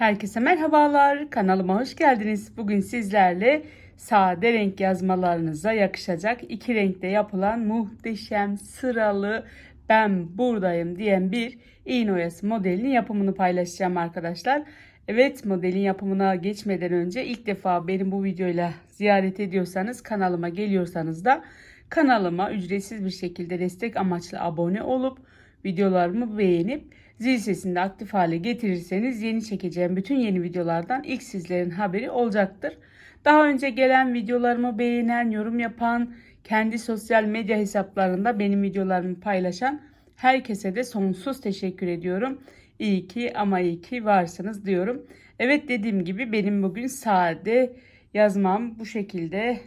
Herkese merhabalar. Kanalıma hoş geldiniz. Bugün sizlerle sade renk yazmalarınıza yakışacak iki renkte yapılan muhteşem sıralı ben buradayım diyen bir iğne oyası modelinin yapımını paylaşacağım arkadaşlar. Evet modelin yapımına geçmeden önce ilk defa benim bu videoyla ziyaret ediyorsanız kanalıma geliyorsanız da kanalıma ücretsiz bir şekilde destek amaçlı abone olup videolarımı beğenip zil sesini de aktif hale getirirseniz yeni çekeceğim bütün yeni videolardan ilk sizlerin haberi olacaktır. Daha önce gelen videolarımı beğenen, yorum yapan, kendi sosyal medya hesaplarında benim videolarımı paylaşan herkese de sonsuz teşekkür ediyorum. İyi ki ama iyi ki varsınız diyorum. Evet dediğim gibi benim bugün sade yazmam bu şekilde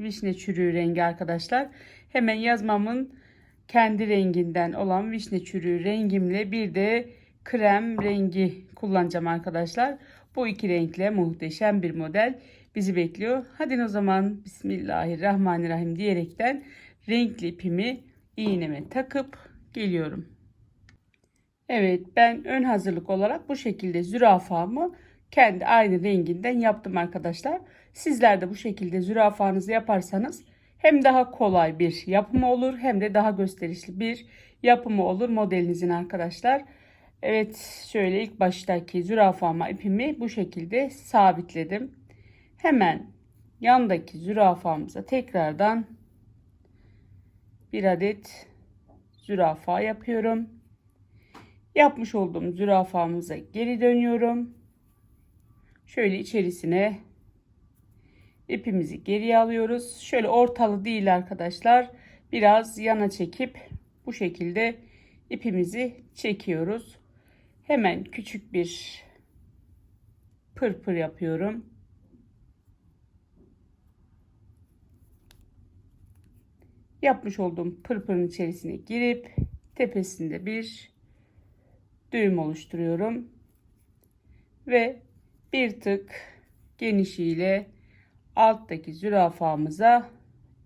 vişne çürüğü rengi arkadaşlar. Hemen yazmamın kendi renginden olan vişne çürüğü rengimle bir de krem rengi kullanacağım arkadaşlar. Bu iki renkle muhteşem bir model bizi bekliyor. Hadi o zaman Bismillahirrahmanirrahim diyerekten renkli ipimi iğneme takıp geliyorum. Evet ben ön hazırlık olarak bu şekilde zürafamı kendi aynı renginden yaptım arkadaşlar. Sizler de bu şekilde zürafanızı yaparsanız hem daha kolay bir yapımı olur hem de daha gösterişli bir yapımı olur modelinizin arkadaşlar. Evet şöyle ilk baştaki zürafama ipimi bu şekilde sabitledim. Hemen yandaki zürafamıza tekrardan bir adet zürafa yapıyorum. Yapmış olduğum zürafamıza geri dönüyorum. Şöyle içerisine ipimizi geriye alıyoruz. Şöyle ortalı değil arkadaşlar. Biraz yana çekip bu şekilde ipimizi çekiyoruz. Hemen küçük bir pırpır yapıyorum. Yapmış olduğum pırpırın içerisine girip tepesinde bir düğüm oluşturuyorum. Ve bir tık genişiyle alttaki zürafamıza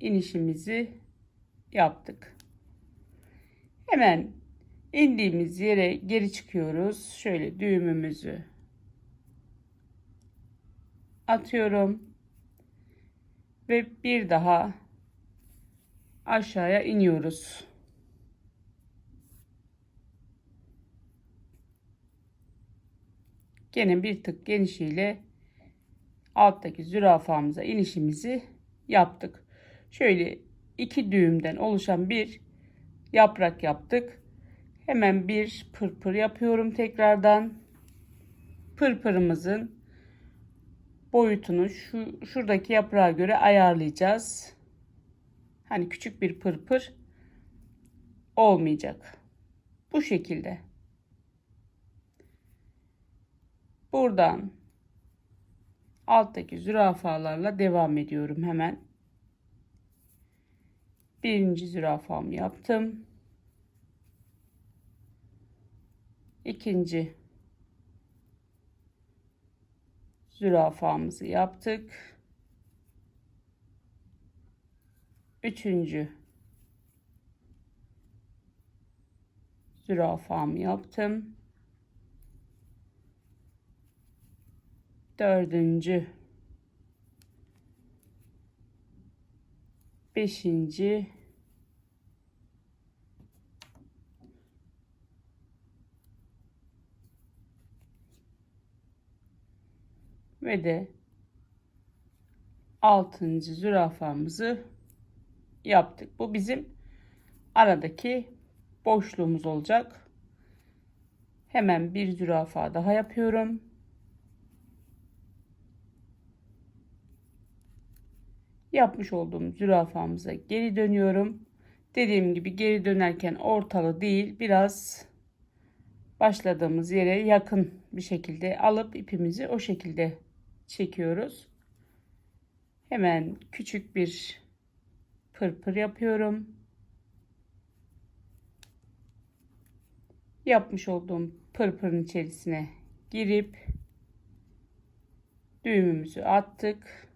inişimizi yaptık. Hemen indiğimiz yere geri çıkıyoruz. Şöyle düğümümüzü atıyorum. Ve bir daha aşağıya iniyoruz. Gene bir tık genişiyle alttaki zürafamıza inişimizi yaptık. Şöyle iki düğümden oluşan bir yaprak yaptık. Hemen bir pırpır yapıyorum tekrardan. Pırpırımızın boyutunu şu şuradaki yaprağa göre ayarlayacağız. Hani küçük bir pırpır olmayacak. Bu şekilde. Buradan alttaki zürafalarla devam ediyorum hemen. Birinci zürafamı yaptım. İkinci zürafamızı yaptık. Üçüncü zürafamı yaptım. Dördüncü, beşinci, ve de altıncı zürafamızı yaptık. Bu bizim aradaki boşluğumuz olacak. Hemen bir zürafa daha yapıyorum. Yapmış olduğum zürafamıza geri dönüyorum. Dediğim gibi geri dönerken ortalı değil biraz başladığımız yere yakın bir şekilde alıp ipimizi o şekilde çekiyoruz. Hemen küçük bir pırpır yapıyorum. Yapmış olduğum pırpırın içerisine girip düğümümüzü attık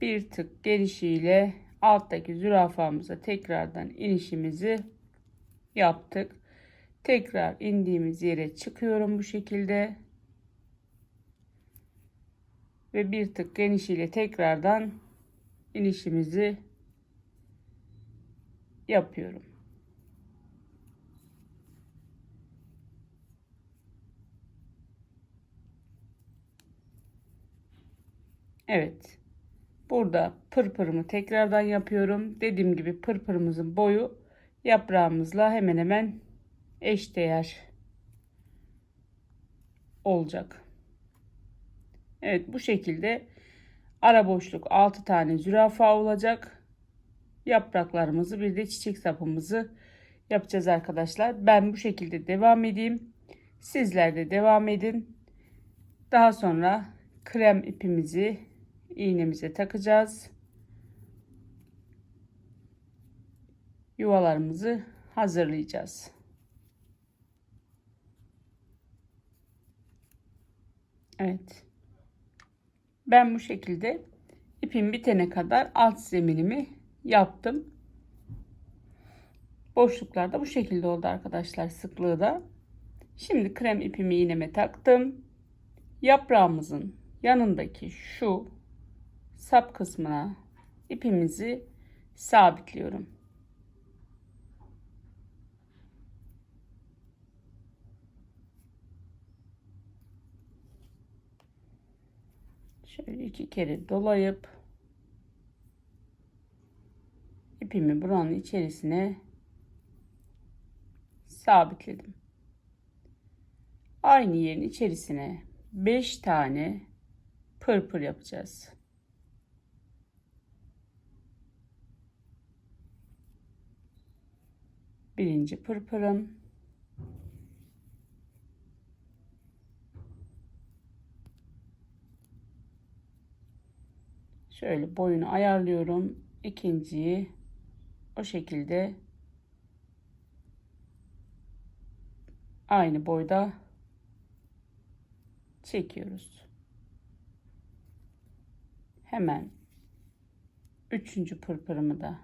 bir tık gelişiyle alttaki zürafamıza tekrardan inişimizi yaptık. Tekrar indiğimiz yere çıkıyorum bu şekilde. Ve bir tık genişiyle tekrardan inişimizi yapıyorum. Evet. Burada pırpırımı tekrardan yapıyorum. Dediğim gibi pırpırımızın boyu yaprağımızla hemen hemen eşdeğer olacak. Evet bu şekilde ara boşluk 6 tane zürafa olacak. Yapraklarımızı bir de çiçek sapımızı yapacağız arkadaşlar. Ben bu şekilde devam edeyim. Sizler de devam edin. Daha sonra krem ipimizi iğnemize takacağız. Yuvalarımızı hazırlayacağız. Evet. Ben bu şekilde ipim bitene kadar alt zeminimi yaptım. Boşluklar da bu şekilde oldu arkadaşlar sıklığı da. Şimdi krem ipimi iğneme taktım. Yaprağımızın yanındaki şu sap kısmına ipimizi sabitliyorum. Şöyle iki kere dolayıp ipimi buranın içerisine sabitledim. Aynı yerin içerisine 5 tane pırpır yapacağız. Birinci pırpırım. Şöyle boyunu ayarlıyorum. İkinciyi o şekilde aynı boyda çekiyoruz. Hemen üçüncü pırpırımı da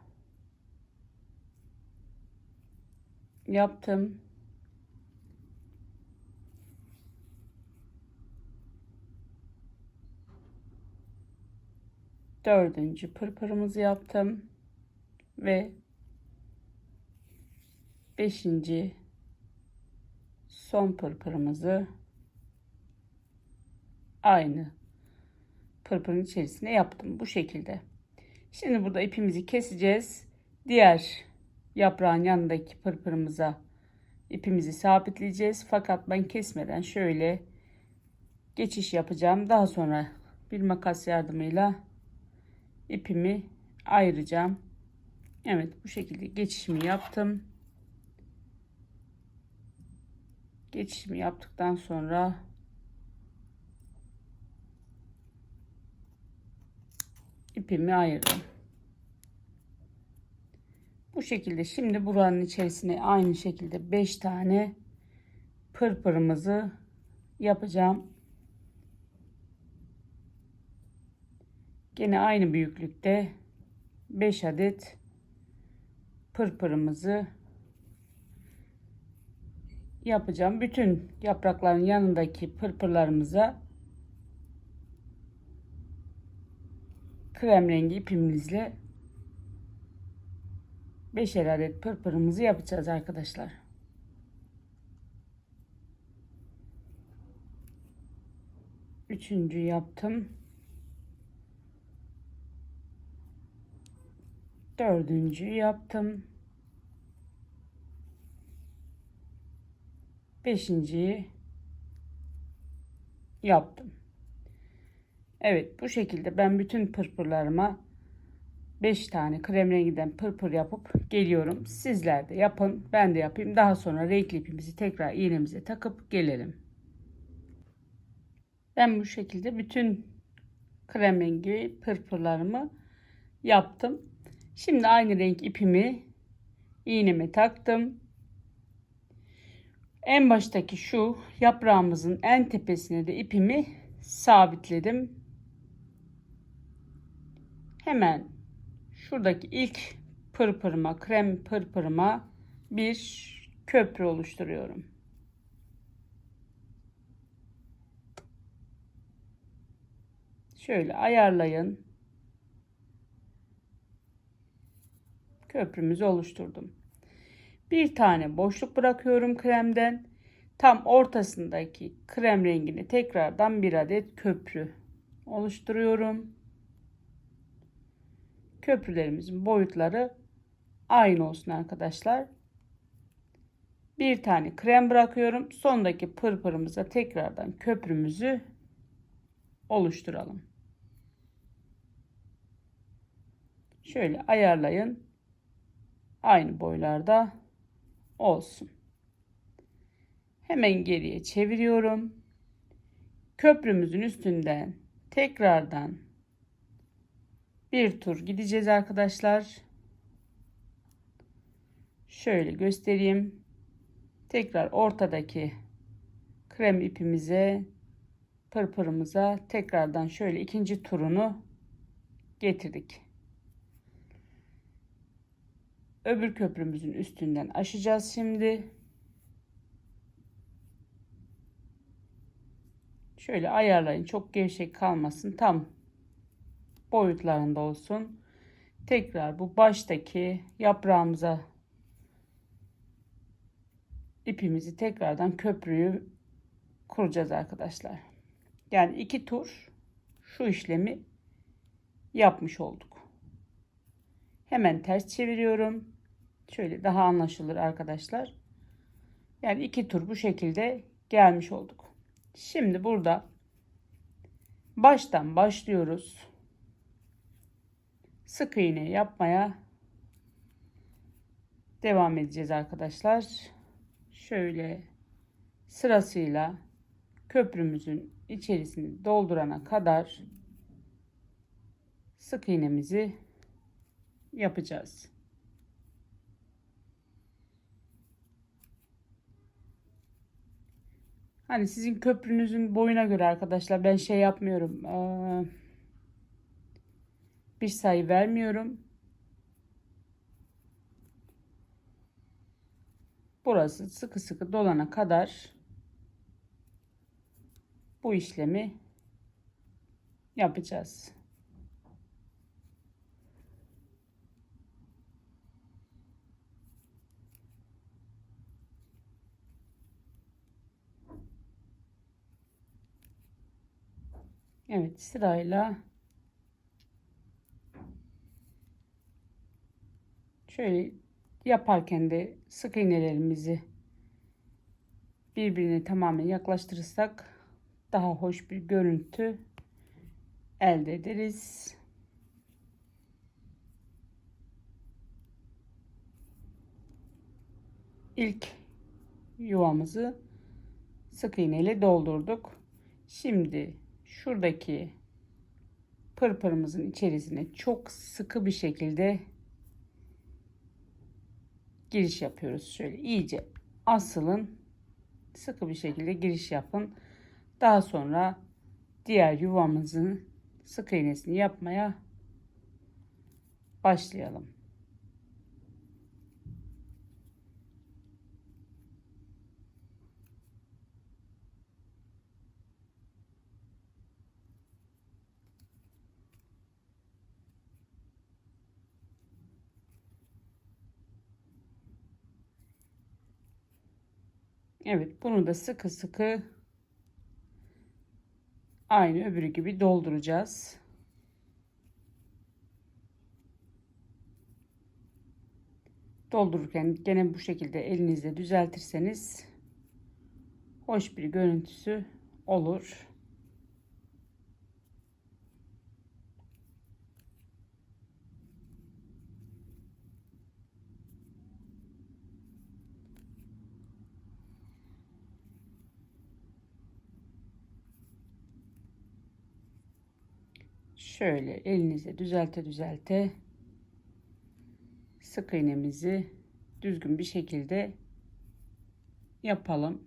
yaptım. Dördüncü pırpırımızı yaptım ve beşinci son pırpırımızı aynı pırpırın içerisine yaptım bu şekilde. Şimdi burada ipimizi keseceğiz. Diğer yaprağın yanındaki pırpırımıza ipimizi sabitleyeceğiz. Fakat ben kesmeden şöyle geçiş yapacağım. Daha sonra bir makas yardımıyla ipimi ayıracağım. Evet bu şekilde geçişimi yaptım. Geçişimi yaptıktan sonra ipimi ayırdım. Bu şekilde şimdi buranın içerisine aynı şekilde 5 tane pırpırımızı yapacağım. Gene aynı büyüklükte 5 adet pırpırımızı yapacağım. Bütün yaprakların yanındaki pırpırlarımıza krem rengi ipimizle 5'er adet pırpırımızı yapacağız arkadaşlar. Üçüncü yaptım. Dördüncü yaptım. Beşinciyi yaptım. Evet bu şekilde ben bütün pırpırlarıma 5 tane krem renginden pırpır yapıp geliyorum. Sizler de yapın. Ben de yapayım. Daha sonra renkli ipimizi tekrar iğnemize takıp gelelim. Ben bu şekilde bütün krem rengi pırpırlarımı yaptım. Şimdi aynı renk ipimi iğneme taktım. En baştaki şu yaprağımızın en tepesine de ipimi sabitledim. Hemen şuradaki ilk pırpırıma, krem pırpırıma bir köprü oluşturuyorum. Şöyle ayarlayın. Köprümüzü oluşturdum. Bir tane boşluk bırakıyorum kremden. Tam ortasındaki krem rengini tekrardan bir adet köprü oluşturuyorum. Köprülerimizin boyutları aynı olsun arkadaşlar. Bir tane krem bırakıyorum. Sondaki pırpırımıza tekrardan köprümüzü oluşturalım. Şöyle ayarlayın. Aynı boylarda olsun. Hemen geriye çeviriyorum. Köprümüzün üstünden tekrardan bir tur gideceğiz arkadaşlar. Şöyle göstereyim. Tekrar ortadaki krem ipimize pırpırımıza tekrardan şöyle ikinci turunu getirdik. Öbür köprümüzün üstünden aşacağız şimdi. Şöyle ayarlayın. Çok gevşek kalmasın. Tam boyutlarında olsun. Tekrar bu baştaki yaprağımıza ipimizi tekrardan köprüyü kuracağız arkadaşlar. Yani iki tur şu işlemi yapmış olduk. Hemen ters çeviriyorum. Şöyle daha anlaşılır arkadaşlar. Yani iki tur bu şekilde gelmiş olduk. Şimdi burada baştan başlıyoruz. Sık iğne yapmaya devam edeceğiz arkadaşlar. Şöyle sırasıyla köprümüzün içerisini doldurana kadar sık iğnemizi yapacağız. Hani sizin köprünüzün boyuna göre arkadaşlar ben şey yapmıyorum. Ee, bir sayı vermiyorum. Burası sıkı sıkı dolana kadar bu işlemi yapacağız. Evet sırayla şöyle yaparken de sık iğnelerimizi birbirine tamamen yaklaştırırsak daha hoş bir görüntü elde ederiz. İlk yuvamızı sık iğne ile doldurduk. Şimdi şuradaki pırpırımızın içerisine çok sıkı bir şekilde giriş yapıyoruz. Şöyle iyice asılın. Sıkı bir şekilde giriş yapın. Daha sonra diğer yuvamızın sık iğnesini yapmaya başlayalım. Evet bunu da sıkı sıkı aynı öbürü gibi dolduracağız. Doldururken gene bu şekilde elinizle düzeltirseniz hoş bir görüntüsü olur. Şöyle elinize düzelte düzelte sık iğnemizi düzgün bir şekilde yapalım.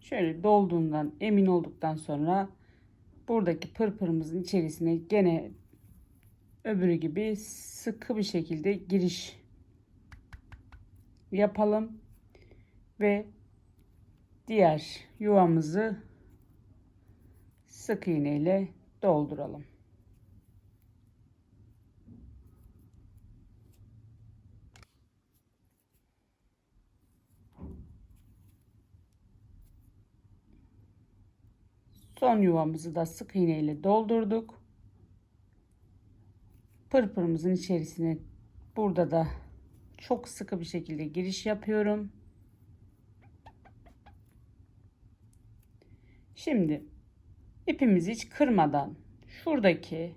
Şöyle dolduğundan emin olduktan sonra buradaki pırpırımızın içerisine gene öbürü gibi sıkı bir şekilde giriş yapalım ve diğer yuvamızı sık iğne ile dolduralım. Son yuvamızı da sık iğne ile doldurduk. Pırpırımızın içerisine burada da çok sıkı bir şekilde giriş yapıyorum. Şimdi ipimizi hiç kırmadan şuradaki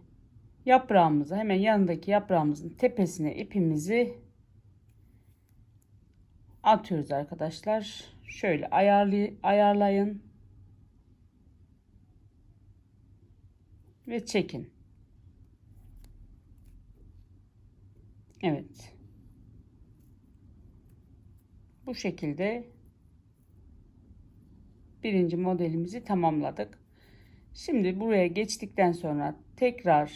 yaprağımıza hemen yanındaki yaprağımızın tepesine ipimizi atıyoruz arkadaşlar. Şöyle ayarlı, ayarlayın. Ve çekin. Evet. Bu şekilde birinci modelimizi tamamladık. Şimdi buraya geçtikten sonra tekrar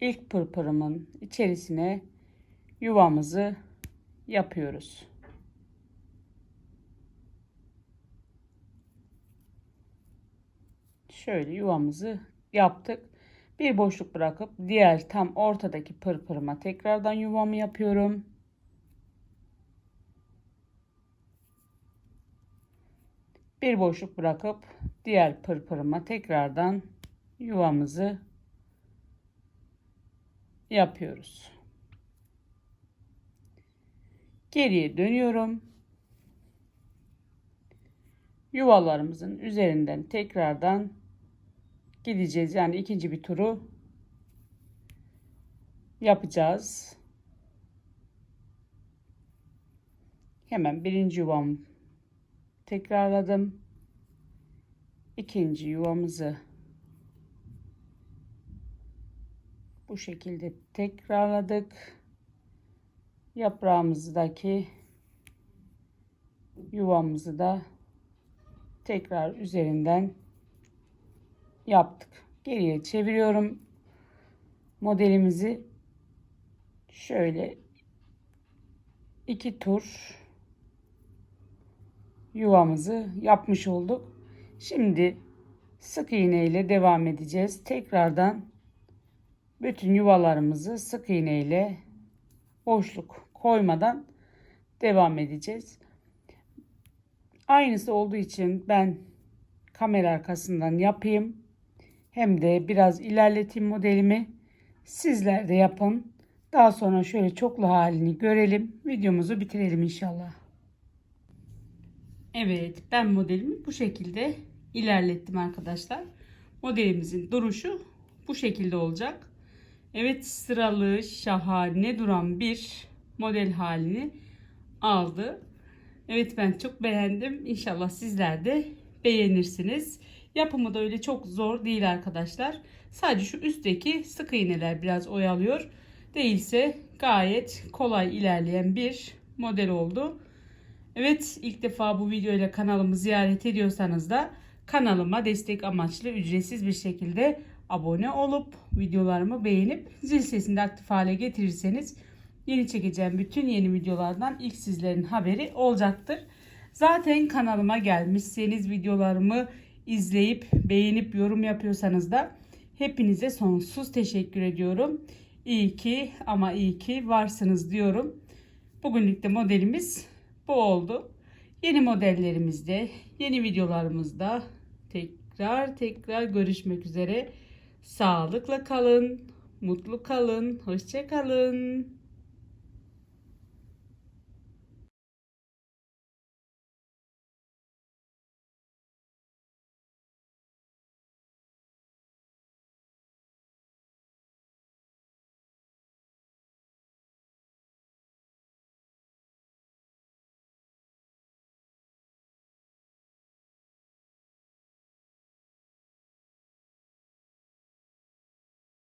ilk pırpırımın içerisine yuvamızı yapıyoruz. Şöyle yuvamızı yaptık. Bir boşluk bırakıp diğer tam ortadaki pırpırıma tekrardan yuvamı yapıyorum. Bir boşluk bırakıp diğer pırpırıma tekrardan yuvamızı yapıyoruz. Geriye dönüyorum. Yuvalarımızın üzerinden tekrardan gideceğiz. Yani ikinci bir turu yapacağız. Hemen birinci yuvam tekrarladım. İkinci yuvamızı bu şekilde tekrarladık. Yaprağımızdaki yuvamızı da tekrar üzerinden yaptık. Geriye çeviriyorum modelimizi. Şöyle iki tur yuvamızı yapmış olduk. Şimdi sık iğne ile devam edeceğiz. Tekrardan bütün yuvalarımızı sık iğne ile boşluk koymadan devam edeceğiz. Aynısı olduğu için ben kamera arkasından yapayım. Hem de biraz ilerleteyim modelimi. Sizler de yapın. Daha sonra şöyle çoklu halini görelim. Videomuzu bitirelim inşallah. Evet ben modelimi bu şekilde ilerlettim arkadaşlar. Modelimizin duruşu bu şekilde olacak. Evet sıralı şahane duran bir model halini aldı. Evet ben çok beğendim. İnşallah sizler de beğenirsiniz. Yapımı da öyle çok zor değil arkadaşlar. Sadece şu üstteki sık iğneler biraz oyalıyor. Değilse gayet kolay ilerleyen bir model oldu. Evet ilk defa bu videoyla kanalımı ziyaret ediyorsanız da kanalıma destek amaçlı ücretsiz bir şekilde abone olup videolarımı beğenip zil sesini de aktif hale getirirseniz yeni çekeceğim bütün yeni videolardan ilk sizlerin haberi olacaktır. Zaten kanalıma gelmişseniz videolarımı izleyip beğenip yorum yapıyorsanız da hepinize sonsuz teşekkür ediyorum. İyi ki ama iyi ki varsınız diyorum. Bugünlük de modelimiz bu oldu. Yeni modellerimizde, yeni videolarımızda tekrar tekrar görüşmek üzere. Sağlıkla kalın, mutlu kalın, hoşça kalın.